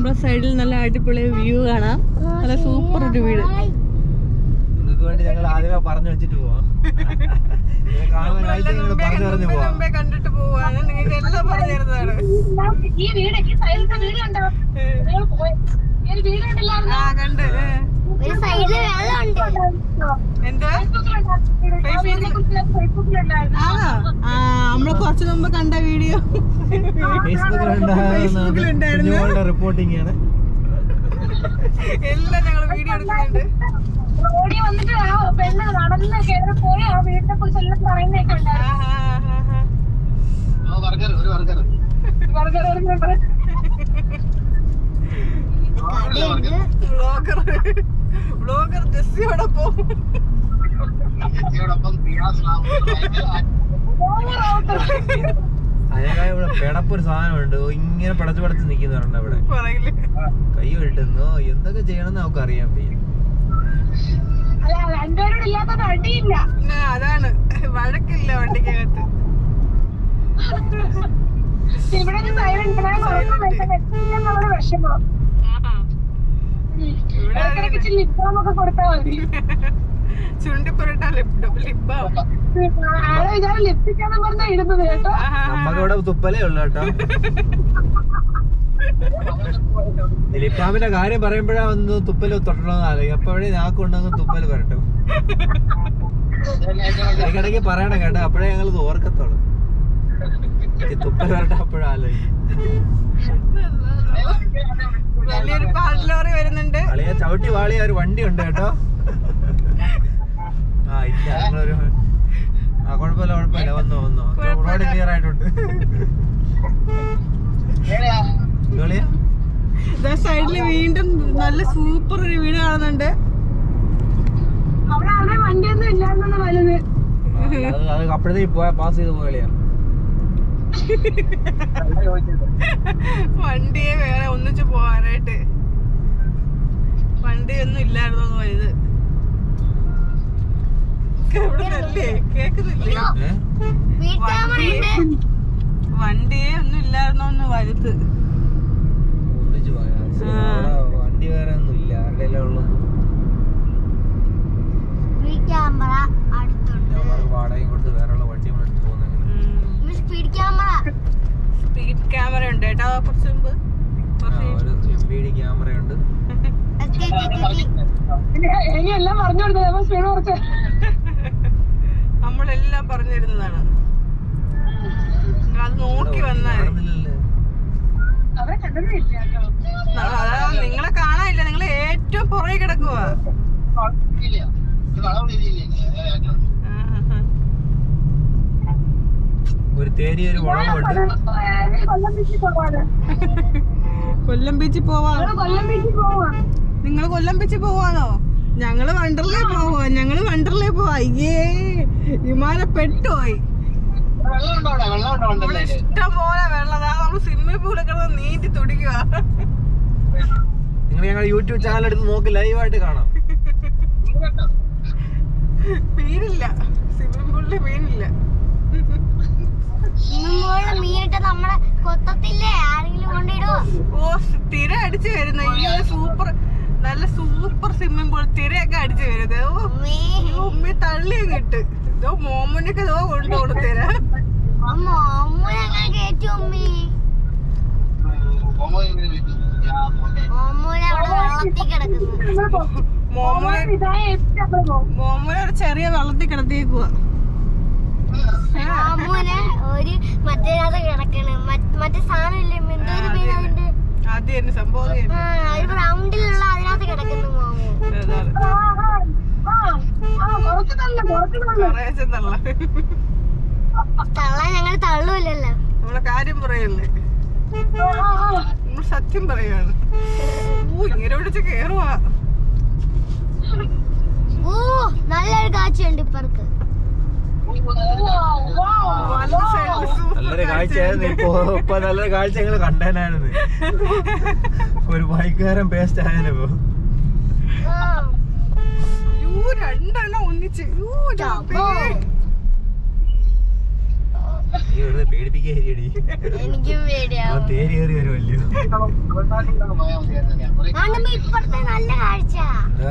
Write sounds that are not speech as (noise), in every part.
നമ്മുടെ സൈഡിൽ നല്ല അടിപൊളി വ്യൂ കാണാം. നല്ല സൂപ്പർ ഒരു വീട്. വേണ്ടി ഞങ്ങൾ ആദ്യമേ പറഞ്ഞു വെച്ചിട്ട് പോവാം. കണ്ടിട്ട് പോവാണ്. നിങ്ങൾക്ക് എല്ലാം പറഞ്ഞു തരുന്നതാണ്. ഈ വീട് ഈ സൈഡിലത്തെ വീട് കണ്ടോ വീട് കണ്ടില്ലായിരുന്നോ? കണ്ട്. ഒരു സൈഡിൽ വെള്ളമുണ്ട്. ആ. നമ്മൾ കുറച്ചു മുമ്പ് കണ്ട വീഡിയോ. ഫേസ്ബുക്കിലുണ്ടായിരുന്നു. റിപ്പോർട്ടിംഗ് ആണ്. എല്ലാം ഞങ്ങൾ വീഡിയോ എടുക്കുന്നുണ്ട്. ഓടി വന്നിട്ട് ആ പെണ്ണ് നടന്ന് കയറി പോയി ആ വീടിനെ കുറിച്ച് എല്ലാം പറയുന്നേക്കുണ്ടായിരുന്നു ആ. ബർഗർ ബർഗർ വ്ളോഗർ ജെസ്സിയോടൊപ്പം അതിനേക്കാൾ ഇവിടെ പിടപ്പൊരു സാധനമുണ്ട് ഇങ്ങനെ പടച്ച് പടച്ച് നിൽക്കുന്നവരുണ്ട് അവിടെ കൈ വെട്ടുന്നു എന്തൊക്കെ ചെയ്യണമെന്ന് നമുക്ക് അറിയാൻ ആ, അതാണ് വഴക്കില്ല വണ്ടിക്കകത്ത് ഇവിടെ സൈലന്റ് ഇവിടെ ഇടയ്ക്കിടയ്ക്ക് ഇച്ചിരി ലിപ്റ്റോമൊക്കെ കൊടുത്താൽ മതി ചുണ്ടിപ്പുരട്ട ലിപ് ലിബാവും ആളെ വിചാരം ലിപ്റ്റിക്കാന്ന് പറഞ്ഞാ ഇടുന്നത് കേട്ടോ. നമുക്ക് ഇവിടെ തുപ്പലേ ഉള്ളു കേട്ടോ. ലിപ്പാമിന്റെ കാര്യം പറയുമ്പോഴാ ഒന്ന് തുപ്പൽ തൊട്ടണമെന്ന് ആലോചിക്കും അപ്പോഴേ നാക്കുണ്ടെന്ന് തുപ്പൽ വരട്ടും ഇടയ്ക്കിടയ്ക്ക് പറയണം കേട്ടോ. അപ്പോഴേ ഞങ്ങൾ ഇത് ഓർക്കത്തുള്ളൂ തുപ്പൽ വരട്ടെ അപ്പോഴാ ആലോചിക്കും വലിയൊരു പാടലോറി വരുന്നുണ്ട്. അളിയ ചവിട്ടി വാളിയ ഒരു വണ്ടി ഉണ്ട് കേട്ടോ. ആ ഇല്ല ഞങ്ങളൊരു ആ കുഴപ്പമില്ല കുഴപ്പമില്ല. വന്നു വന്നു. റോഡ് ക്ലിയർ ആയിട്ടുണ്ട്. സൈഡിൽ വീണ്ടും നല്ല സൂപ്പർ ഒരു വീട് കാണുന്നുണ്ട്. അവിടെ അവിടെ വണ്ടിയൊന്നും ഇല്ലാന്നാണ് വലുത് അത് അത് അപ്പോഴത്തേക്ക് പോയാ പാസ് ചെയ്ത് പോയാ (laughs) വണ്ടിയെ വേറെ ഒന്നിച്ച് പോവാനായിട്ട് വണ്ടി ഒന്നും ഇല്ലായിരുന്നു പോയത്. ഇവിടെ നല്ലേ കേക്കുന്നില്ലേ വണ്ടിയെ ഒന്നും ഇല്ലായിരുന്നോന്ന് വലുത്. വരുത്ത് പോയാ വണ്ടി വേറെ ഒന്നും ഇല്ല. ആരുടെ ഉള്ളത്? ക്യാമറ അടുത്തുണ്ട്. വാടകയും കൊടുത്ത് വേറെ ഉള്ള വണ്ടി നമ്മൾ എടുത്ത് പോകുന്നെങ്കിൽ സ്പീഡ് ക്യാമറ സ്പീഡ് ക്യാമറ ഉണ്ട് കേട്ടോ. കുറച്ച് മുമ്പ്. ക്യാമറയുണ്ട് എല്ലാം പറഞ്ഞു കൊടുത്തത്. സ്പീഡ് കുറച്ച്. നമ്മളെല്ലാം പറഞ്ഞിരുന്നതാണ് അത് നോക്കി അതാ നിങ്ങളെ കാണാനില്ല. നിങ്ങൾ ഏറ്റവും പുറകെ കിടക്കുക ഒരു തേരി ഒരു വളവുണ്ട് കൊല്ലം ബീച്ചിൽ പോവാ? കൊല്ലം ബീച്ചിൽ പോവാ. നിങ്ങൾ കൊല്ലം ബീച്ചിൽ പോവാണോ ഞങ്ങൾ വണ്ടർലേ പോവാ. ഞങ്ങൾ വണ്ടർലേ പോവാ. അയ്യേ വിമാനം പെട്ടുപോയി. ഇഷ്ടം പോലെ വെള്ളം. നമ്മൾ സ്വിമ്മിംഗ് പൂളൊക്കെ നീന്തി തുടിക്കുക നിങ്ങൾ ഞങ്ങളുടെ യൂട്യൂബ് ചാനൽ എടുത്ത് നോക്ക് ലൈവായിട്ട് കാണാം. (laughs) മീനില്ല. സ്വിമ്മിംഗ് പൂളിൽ മീനില്ല. ഓ തിര അടിച്ചു വരുന്ന. സൂപ്പർ നല്ല സൂപ്പർ സ്വിമ്മിംഗ് പൂൾ തിരയൊക്കെ അടിച്ചു വരുന്നത് ഓ ഉമ്മി. തള്ളിയും കിട്ട് ഇതോ മോമനൊക്കെ ഇതോ കൊണ്ടു തിര. അമ്മ അമ്മ ഞങ്ങൾ കയറ്റി ഉമ്മി? അമ്മൂനെ അവിടെ വെള്ളത്തിൽ മോമോനെ ഒരു ചെറിയ വെള്ളത്തിൽ കിടത്തിയേക്കുക അമ്മൂനെ ഒരു മറ്റേനകത്ത് കിടക്കണ്. മറ്റ് മറ്റേ സാധനമില്ലേ? എന്തോ ഒരു പേര് അതിന്റെ. തന്നെ സംഭവം ഒരു റൗണ്ടിലുള്ള അതിനകത്ത് കിടക്കുന്നു മോമു. തള്ളാൻ ഞങ്ങൾ നമ്മളെ കാര്യം പറയല്ലേ. നമ്മൾ സത്യം പറയാണ്. ഓ ഇങ്ങനെ വിളിച്ച് കേറുവാ. ഓ നല്ലൊരു കാഴ്ചയുണ്ട് ഇപ്പുറത്ത് നല്ലൊരു കാഴ്ചയായിരുന്നു ഇപ്പൊ ഇപ്പൊ നല്ലൊരു കാഴ്ച. ഞങ്ങൾ കണ്ടേനായിരുന്നു ഒരു ബൈക്കുകാരൻ പേസ്റ്റ് ആയതിനിപ്പോ ആ, യ്യോ, രണ്ടെണ്ണം ഒന്നിച്ച് എനിക്കും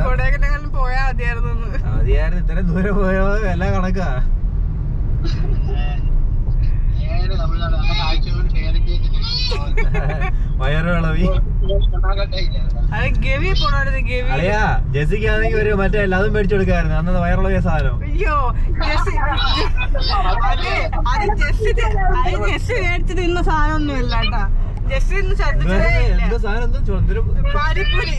കൊടൈക്കനാലിൽ പോയാ മതിയായിരുന്നു ഇത്രയും ദൂരം പോയോ? എല്ലാം കണക്കാ. വയറ് വിളവി. അത് ഗവി പോണായിരുന്നു ഗവി. അളിയാ ജെസിക്കാണെങ്കിൽ ഒരു മറ്റേ അതും മേടിച്ചു കൊടുക്കായിരുന്നു. അന്ന് വയറുള്ള സാധനം. അയ്യോ ജെസ്സി മേടിച്ച് തിന്ന സാധനമൊന്നും ഇല്ല കേട്ടാ. ജെസ്സി ഇന്ന് ശ്രദ്ധിച്ചതേ സാധനം? പാനിപ്പൂരി.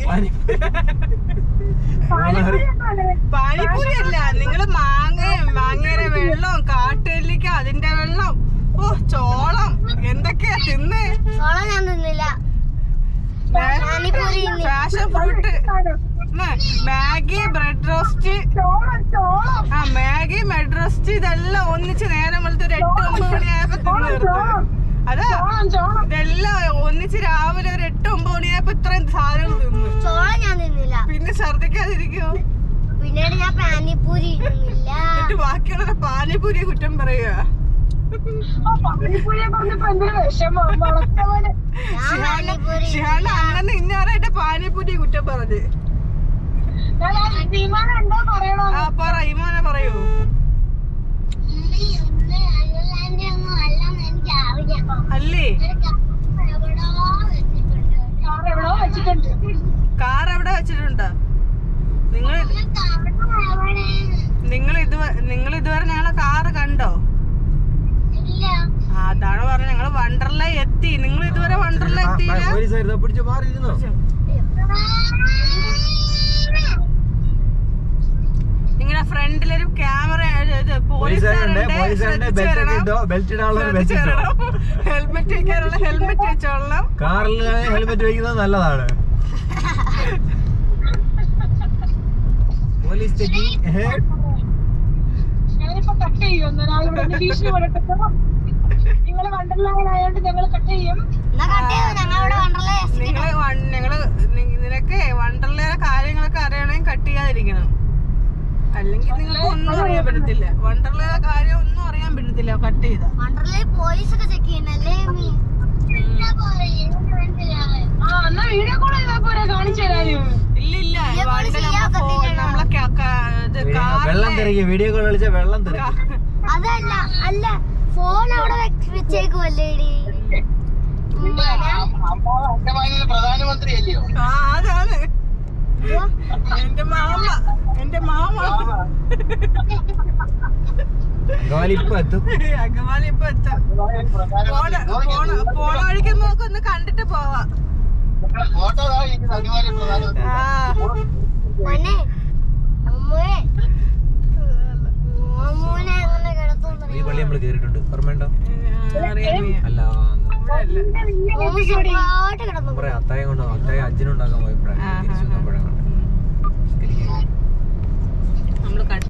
പാനിപ്പൂരി. അല്ല നിങ്ങൾ മാങ്ങയും മാങ്ങയുടെ വെള്ളവും കാട്ടുകല്ലിക്ക അതിന്റെ വെള്ളം ഓ ചോളം എന്തൊക്കെയാ തിന്നേ. ചോളം ഞാൻ തിന്നില്ല. Panipuri തിന്നി. Passion fruit Maggi bread roast. ആ മാഗി ബ്രെഡ് റോസ്റ്റ് ഇതെല്ലാം ഒന്നിച്ച് നേരം വെളുത്ത് ഒരു എട്ട് ഒമ്പത് മണിയായപ്പോ തിന്നു അതാ ഇതെല്ലാം ഒന്നിച്ച് രാവിലെ ഒരു എട്ട് ഒമ്പത് മണിയായപ്പോ ഇത്രയും സാധനങ്ങൾ തിന്നു. ഞാൻ തിന്നില്ല. പിന്നെ ഛർദിക്കാതിരിക്കോ? പിന്നീട് ഞാൻ എന്നിട്ട് ബാക്കിയുള്ളവരെ പാനിപൂരി കുറ്റം പറയുക ഞാൻ പാനിപ്പൂരി കുറ്റം പറഞ്ഞ്? ഞാൻ ആ പറ ഇമാന പറയൂ. അല്ലേ? കാർ എവിടോ വെച്ചിട്ടുണ്ട്. കാർ എവിടെ വെച്ചിട്ടുണ്ട്? നിങ്ങൾ നിങ്ങൾ ഇതുവരെ നിങ്ങൾ ഇതുവരെ ഞങ്ങളെ കാറ് കണ്ടോ ആ, അതാണ് പറഞ്ഞ ഞങ്ങൾ വണ്ടർല എത്തി. നിങ്ങൾ ഇതുവരെ വണ്ടർല എത്തി എത്തിയില്ല? പിടിച്ചു മാറിയിരുന്നോ? നിങ്ങളുടെ ഫ്രണ്ടിലൊരു ക്യാമറ ഹെൽമെറ്റ് വെക്കാനുള്ള ഹെൽമെറ്റ് വെച്ചോളാം കാറിൽ ഹെൽമെറ്റ് വെക്കുന്നത് നല്ലതാണ്. പോലീസ് ചെക്കിംഗ് ഞാനിപ്പോ കട്ട് ചെയ്യും. ഒരാൾ ഇവിടെ ഭീഷണി പറയട്ടെ നിങ്ങൾ വണ്ടർലായതുകൊണ്ട് ഞങ്ങൾ കട്ട് ചെയ്യും. ഞങ്ങൾ നിനക്ക് വണ്ടർലയുടെ കാര്യങ്ങളൊക്കെ അറിയണമെങ്കിൽ കട്ട് ചെയ്യാതിരിക്കണം. അല്ലെങ്കിൽ നിങ്ങൾക്ക് ഒന്നും അറിയാൻ പറ്റത്തില്ല. വണ്ടർലയുടെ കാര്യം ഒന്നും അറിയാൻ പറ്റത്തില്ല കട്ട് ചെയ്ത. വണ്ടർലേ പോലീസ് ഒക്കെ ചെക്ക് ചെയ്യുന്നല്ലേ ആ എന്നാ വീഡിയോ കോൾ ചെയ്താ പോരെ കാണിച്ചു തരാനും ഇല്ല ഇല്ല. ഇതേ പോലെ വണ്ട ചെയ്യാൻ നമ്മളെ ഫോ- പറ്റില്ലല്ലോ. നമ്മളെ ക- ക- വെള്ളം തെറിക്കും വീഡിയോ കോൾ കളിച്ച വെള്ളം തെറിക്കും അതല്ല അല്ല ഫോൺ അവിടെ വെച്ചേക്കുമല്ലേ ആ അതാണ്. എന്റെ മാമ എന്റെ മാമ. പോണ വഴിക്ക് നമുക്ക് ഒന്ന് കണ്ടിട്ട് പോവാ. ഫോട്ടോ കേറിയിട്ടുണ്ട് ഓർമ്മയുണ്ടോ? അല്ല അത്തായം കൊണ്ടോ അത്തായം അച്ഛനുണ്ടാക്കാൻ പോയപ്പോഴാണ്. തിരിച്ചു വന്നപ്പോഴാണ്.